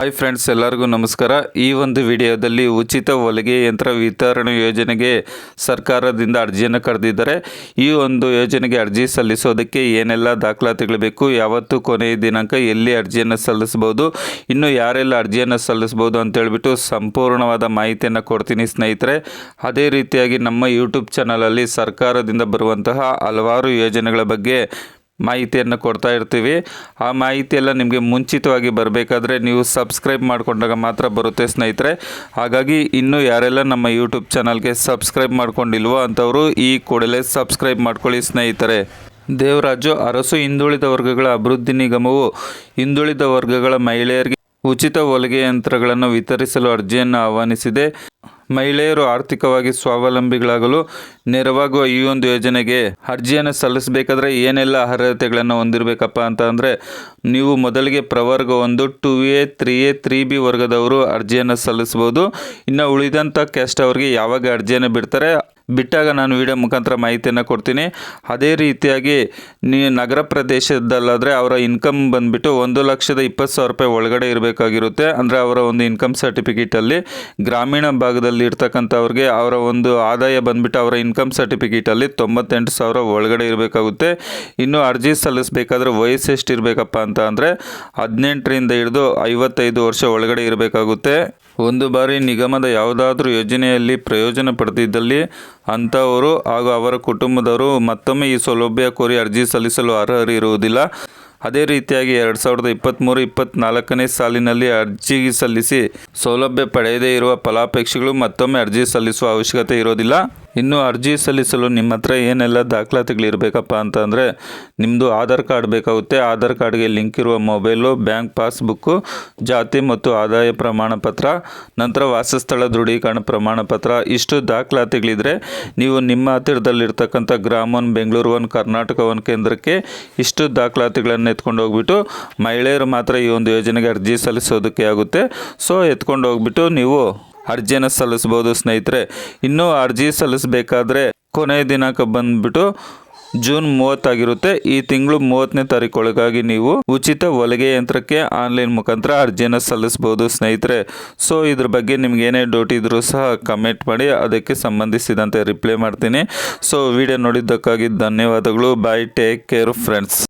Hi friends ಎಲ್ಲರಿಗೂ ನಮಸ್ಕಾರ. ಈ ಒಂದು ವಿಡಿಯೋದಲ್ಲಿ ಉಚಿತ ಹೊಲಿಗೆ ಯಂತ್ರ ವಿತರಣೆ ಯೋಜನೆಗೆ ಸರ್ಕಾರದಿಂದ ಅರ್ಜಿಯನ್ನು ಕರೆದಿದ್ದಾರೆ ಈ ಒಂದು ಯೋಜನೆಗೆ ಅರ್ಜಿ ಸಲ್ಲಿಸೋದಕ್ಕೆ ಏನೆಲ್ಲ ದಾಖಲಾತಿಗಳು ಬೇಕು, ಯಾವತ್ತು ಕೊನೆಯ ದಿನಾಂಕ ಎಲ್ಲಿ ಅರ್ಜಿಯನ್ನು ಸಲ್ಲಿಸ್ಬೋದು ಇನ್ನು ಯಾರೆಲ್ಲ ಅರ್ಜಿಯನ್ನು ಸಲ್ಲಿಸ್ಬೋದು ಅಂತ ಹೇಳಿಬಿಟ್ಟು ಸಂಪೂರ್ಣವಾದ ಮಾಹಿತಿಯನ್ನು ಕೊಡ್ತೀನಿ ಸ್ನೇಹಿತರೆ. ಅದೇ ರೀತಿಯಾಗಿ ನಮ್ಮ ಯೂಟ್ಯೂಬ್ ಚಾನಲಲ್ಲಿ ಸರ್ಕಾರದಿಂದ ಬರುವಂತಹ ಹಲವಾರು ಯೋಜನೆಗಳ ಬಗ್ಗೆ ಮಾಹಿತಿಯನ್ನು ಕೊಡ್ತಾ ಇರ್ತೀವಿ. ಆ ಮಾಹಿತಿ ಎಲ್ಲ ನಿಮಗೆ ಮುಂಚಿತವಾಗಿ ಬರಬೇಕಾದ್ರೆ ನೀವು ಸಬ್ಸ್ಕ್ರೈಬ್ ಮಾಡಿಕೊಂಡಾಗ ಮಾತ್ರ ಬರುತ್ತೆ ಸ್ನೇಹಿತರೆ. ಹಾಗಾಗಿ ಇನ್ನೂ ಯಾರೆಲ್ಲ ನಮ್ಮ ಯೂಟ್ಯೂಬ್ ಚಾನಲ್ಗೆ ಸಬ್ಸ್ಕ್ರೈಬ್ ಮಾಡ್ಕೊಂಡಿಲ್ವೋ ಅಂಥವರು ಈ ಕೂಡಲೇ ಸಬ್ಸ್ಕ್ರೈಬ್ ಮಾಡ್ಕೊಳ್ಳಿ ಸ್ನೇಹಿತರೆ. ದೇವರಾಜು ಅರಸು ಹಿಂದುಳಿದ ವರ್ಗಗಳ ಅಭಿವೃದ್ಧಿ ನಿಗಮವು ಹಿಂದುಳಿದ ವರ್ಗಗಳ ಮಹಿಳೆಯರಿಗೆ ಉಚಿತ ಹೊಲಿಗೆ ಯಂತ್ರಗಳನ್ನು ವಿತರಿಸಲು ಅರ್ಜಿಯನ್ನು ಆಹ್ವಾನಿಸಿದೆ. ಮಹಿಳೆಯರು ಆರ್ಥಿಕವಾಗಿ ಸ್ವಾವಲಂಬಿಗಳಾಗಲು ನೆರವಾಗುವ ಈ ಒಂದು ಯೋಜನೆಗೆ ಅರ್ಜಿಯನ್ನು ಸಲ್ಲಿಸಬೇಕಾದ್ರೆ ಏನೆಲ್ಲ ಅರ್ಹತೆಗಳನ್ನು ಹೊಂದಿರಬೇಕಪ್ಪ ಅಂತ ಅಂದರೆ ನೀವು ಮೊದಲಿಗೆ ಪ್ರವರ್ಗ ಒಂದು two A three A three B ವರ್ಗದವರು ಅರ್ಜಿಯನ್ನು ಸಲ್ಲಿಸ್ಬೋದು ಇನ್ನು ಉಳಿದಂಥ ಕ್ಯಾಸ್ಟ್ ಅವರಿಗೆ ಯಾವಾಗ ಅರ್ಜಿಯನ್ನು ಬಿಡ್ತಾರೆ? ಬಿಟ್ಟಾಗ ನಾನು ವಿಡಿಯೋ ಮುಖಾಂತರ ಮಾಹಿತಿಯನ್ನು ಕೊಡ್ತೀನಿ. ಅದೇ ರೀತಿಯಾಗಿ ನೀ ನಗರ ಪ್ರದೇಶದಲ್ಲಾದರೆ ಅವರ ಇನ್ಕಮ್ ಬಂದುಬಿಟ್ಟು ಒಂದು ಲಕ್ಷದ ಇಪ್ಪತ್ತು ಸಾವಿರ ರೂಪಾಯಿ ಒಳಗಡೆ ಇರಬೇಕಾಗಿರುತ್ತೆ. ಅಂದರೆ ಅವರ ಒಂದು ಇನ್ಕಮ್ ಸರ್ಟಿಫಿಕೇಟಲ್ಲಿ ಗ್ರಾಮೀಣ ಭಾಗದಲ್ಲಿ ಇರ್ತಕ್ಕಂಥವ್ರಿಗೆ ಅವರ ಒಂದು ಆದಾಯ ಬಂದುಬಿಟ್ಟು ಅವರ ಇನ್ಕಮ್ ಸರ್ಟಿಫಿಕೇಟಲ್ಲಿ ತೊಂಬತ್ತೆಂಟು ಸಾವಿರ ಒಳಗಡೆ ಇರಬೇಕಾಗುತ್ತೆ. ಇನ್ನು ಅರ್ಜಿ ಸಲ್ಲಿಸಬೇಕಾದ್ರೆ ವಯಸ್ಸು ಎಷ್ಟು ಇರಬೇಕಪ್ಪ ಅಂತ ಅಂದರೆ ಹದಿನೆಂಟರಿಂದ ಹಿಡಿದು ಐವತ್ತೈದು ವರ್ಷ ಒಳಗಡೆ ಇರಬೇಕಾಗುತ್ತೆ. ಒಂದು ಬಾರಿ ನಿಗಮದ ಯಾವುದಾದ್ರೂ ಯೋಜನೆಯಲ್ಲಿ ಪ್ರಯೋಜನ ಪಡೆದಿದ್ದಲ್ಲಿ ಅಂಥವರು ಹಾಗೂ ಅವರ ಕುಟುಂಬದವರು ಮತ್ತೊಮ್ಮೆ ಈ ಸೌಲಭ್ಯ ಕೋರಿ ಅರ್ಜಿ ಸಲ್ಲಿಸಲು ಅರ್ಹರಿರುವುದಿಲ್ಲ ಅದೇ ರೀತಿಯಾಗಿ ಎರಡು ಸಾವಿರದ ಇಪ್ಪತ್ತ್ಮೂರು ಇಪ್ಪತ್ತ್ನಾಲ್ಕನೇ ಸಾಲಿನಲ್ಲಿ ಅರ್ಜಿ ಸಲ್ಲಿಸಿ ಸೌಲಭ್ಯ ಪಡೆಯದೇ ಇರುವ ಫಲಾಪೇಕ್ಷಿಗಳು ಮತ್ತೊಮ್ಮೆ ಅರ್ಜಿ ಸಲ್ಲಿಸುವ ಅವಶ್ಯಕತೆ ಇರೋದಿಲ್ಲ. ಇನ್ನು ಅರ್ಜಿ ಸಲ್ಲಿಸಲು ನಿಮ್ಮ ಹತ್ರ ಏನೆಲ್ಲ ದಾಖಲಾತಿಗಳಿರಬೇಕಪ್ಪ ಅಂತಂದರೆ ನಿಮ್ಮದು ಆಧಾರ್ ಕಾರ್ಡ್ ಬೇಕಾಗುತ್ತೆ. ಆಧಾರ್ ಕಾರ್ಡ್ಗೆ ಲಿಂಕ್ ಇರುವ ಮೊಬೈಲು, ಬ್ಯಾಂಕ್ ಪಾಸ್ಬುಕ್ಕು ಜಾತಿ ಮತ್ತು ಆದಾಯ ಪ್ರಮಾಣ ಪತ್ರ ನಂತರ ವಾಸಸ್ಥಳ ದೃಢೀಕರಣ ಪ್ರಮಾಣ ಪತ್ರ ಇಷ್ಟು ದಾಖಲಾತಿಗಳಿದ್ರೆ ನೀವು ನಿಮ್ಮ ಹತ್ತಿರದಲ್ಲಿರ್ತಕ್ಕಂಥ Grama one Bengaluru one Karnataka one ಕೇಂದ್ರಕ್ಕೆ ಇಷ್ಟು ದಾಖಲಾತಿಗಳನ್ನು ಎತ್ಕೊಂಡು ಹೋಗ್ಬಿಟ್ಟು ಮಹಿಳೆಯರು ಮಾತ್ರ ಈ ಒಂದು ಯೋಜನೆಗೆ ಅರ್ಜಿ ಸಲ್ಲಿಸೋದಕ್ಕೆ ಆಗುತ್ತೆ. ಸೊ, ಎತ್ಕೊಂಡು ಹೋಗ್ಬಿಟ್ಟು ನೀವು ಅರ್ಜಿಯನ್ನು ಸಲ್ಲಿಸ್ಬೋದು ಸ್ನೇಹಿತರೆ. ಇನ್ನೂ ಅರ್ಜಿ ಸಲ್ಲಿಸಬೇಕಾದ್ರೆ ಕೊನೆಯ ದಿನಾಂಕ ಬಂದ್ಬಿಟ್ಟು ಜೂನ್ ಮೂವತ್ತಾಗಿರುತ್ತೆ ಈ ತಿಂಗಳು ಮೂವತ್ತನೇ ತಾರೀಕೊಳಗಾಗಿ ನೀವು ಉಚಿತ ಹೊಲಿಗೆ ಯಂತ್ರಕ್ಕೆ ಆನ್ಲೈನ್ ಮುಖಾಂತರ ಅರ್ಜಿಯನ್ನು ಸಲ್ಲಿಸ್ಬೋದು ಸ್ನೇಹಿತರೆ. ಸೊ, ಇದ್ರ ಬಗ್ಗೆ ನಿಮ್ಗೆ ಏನೇ ಡೌಟ್ ಇದ್ರೂ ಸಹ ಕಮೆಂಟ್ ಮಾಡಿ, ಅದಕ್ಕೆ ಸಂಬಂಧಿಸಿದಂತೆ ರಿಪ್ಲೈ ಮಾಡ್ತೀನಿ. ಸೊ ವಿಡಿಯೋ ನೋಡಿದ್ದಕ್ಕಾಗಿ ಧನ್ಯವಾದಗಳು. Bye take care friends